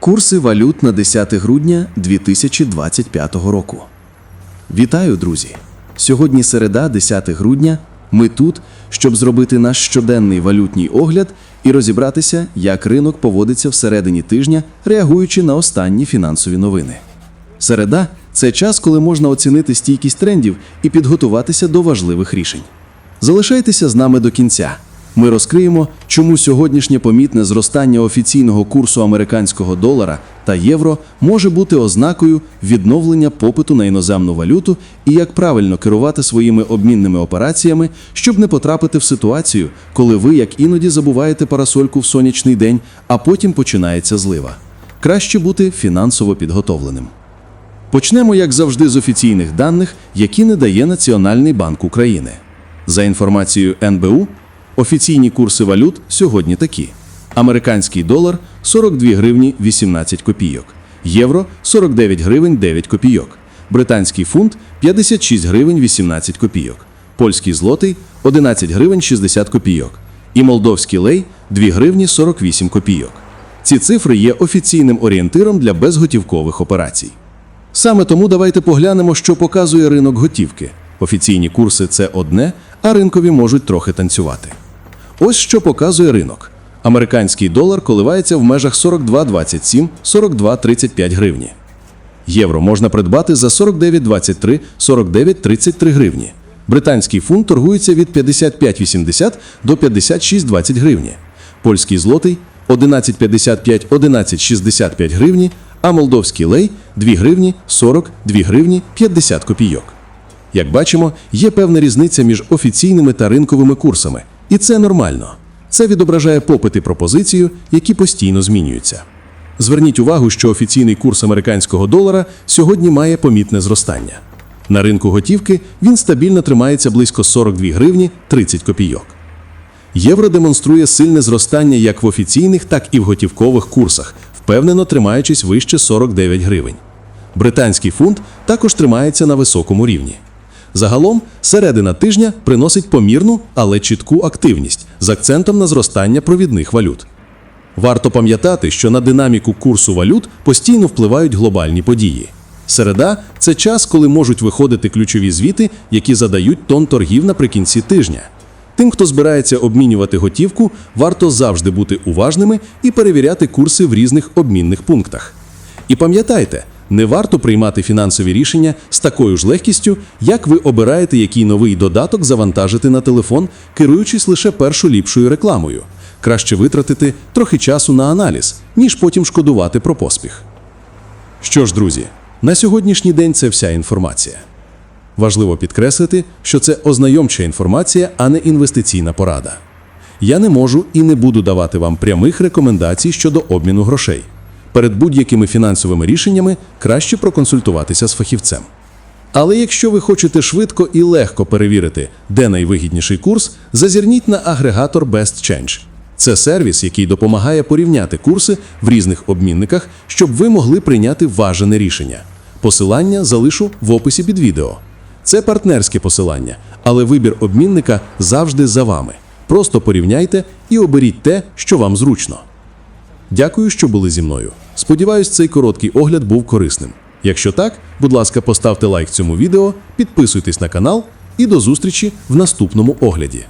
Курси валют на 10 грудня 2025 року. Вітаю, друзі! Сьогодні середа, 10 грудня. Ми тут, щоб зробити наш щоденний валютній огляд і розібратися, як ринок поводиться всередині тижня, реагуючи на останні фінансові новини. Середа це час, коли можна оцінити стійкість трендів і підготуватися до важливих рішень. Залишайтеся з нами до кінця. Ми розкриємо, чому сьогоднішнє помітне зростання офіційного курсу американського долара та євро може бути ознакою відновлення попиту на іноземну валюту і як правильно керувати своїми обмінними операціями, щоб не потрапити в ситуацію, коли ви, як іноді, забуваєте парасольку в сонячний день, а потім починається злива. Краще бути фінансово підготовленим. Почнемо, як завжди, з офіційних даних, які не дає Національний банк України. За інформацією НБУ, офіційні курси валют сьогодні такі: американський долар 42 гривні 18 копійок, євро 49 гривень 9 копійок, британський фунт 56 гривень 18 копійок, польський злотий 11 гривень 60 копійок і молдовський лей 2 гривні 48 копійок. Ці цифри є офіційним орієнтиром для безготівкових операцій. Саме тому давайте поглянемо, що показує ринок готівки. Офіційні курси це одне, а ринкові можуть трохи танцювати. Ось що показує ринок. Американський долар коливається в межах 42,27-42,35 гривні. Євро можна придбати за 49,23 49,33 гривні. Британський фунт торгується від 55,80 до 56,20 гривні. Польський злотий 11,55 11,65 гривні, а молдовський лей 2 гривні 40 2 гривні 50 копійок. Як бачимо, є певна різниця між офіційними та ринковими курсами, і це нормально. Це відображає попит і пропозицію, які постійно змінюються. Зверніть увагу, що офіційний курс американського долара сьогодні має помітне зростання. На ринку готівки він стабільно тримається близько 42 гривні 30 копійок. Євро демонструє сильне зростання як в офіційних, так і в готівкових курсах, впевнено тримаючись вище 49 гривень. Британський фунт також тримається на високому рівні. Загалом, середина тижня приносить помірну, але чітку активність з акцентом на зростання провідних валют. Варто пам'ятати, що на динаміку курсу валют постійно впливають глобальні події. Середа це час, коли можуть виходити ключові звіти, які задають тон торгів наприкінці тижня. Тим, хто збирається обмінювати готівку, варто завжди бути уважними і перевіряти курси в різних обмінних пунктах. І пам'ятайте, не варто приймати фінансові рішення з такою ж легкістю, як ви обираєте, який новий додаток завантажити на телефон, керуючись лише першу ліпшою рекламою. Краще витратити трохи часу на аналіз, ніж потім шкодувати про поспіх. Що ж, друзі, на сьогоднішній день це вся інформація. Важливо підкреслити, що це ознайомча інформація, а не інвестиційна порада. Я не можу і не буду давати вам прямих рекомендацій щодо обміну грошей. Перед будь-якими фінансовими рішеннями краще проконсультуватися з фахівцем. Але якщо ви хочете швидко і легко перевірити, де найвигідніший курс, зазирніть на агрегатор Best Change. Це сервіс, який допомагає порівняти курси в різних обмінниках, щоб ви могли прийняти важене рішення. Посилання залишу в описі під відео. Це партнерське посилання, але вибір обмінника завжди за вами. Просто порівняйте і оберіть те, що вам зручно. Дякую, що були зі мною. Сподіваюсь, цей короткий огляд був корисним. Якщо так, будь ласка, поставте лайк цьому відео, підписуйтесь на канал і до зустрічі в наступному огляді.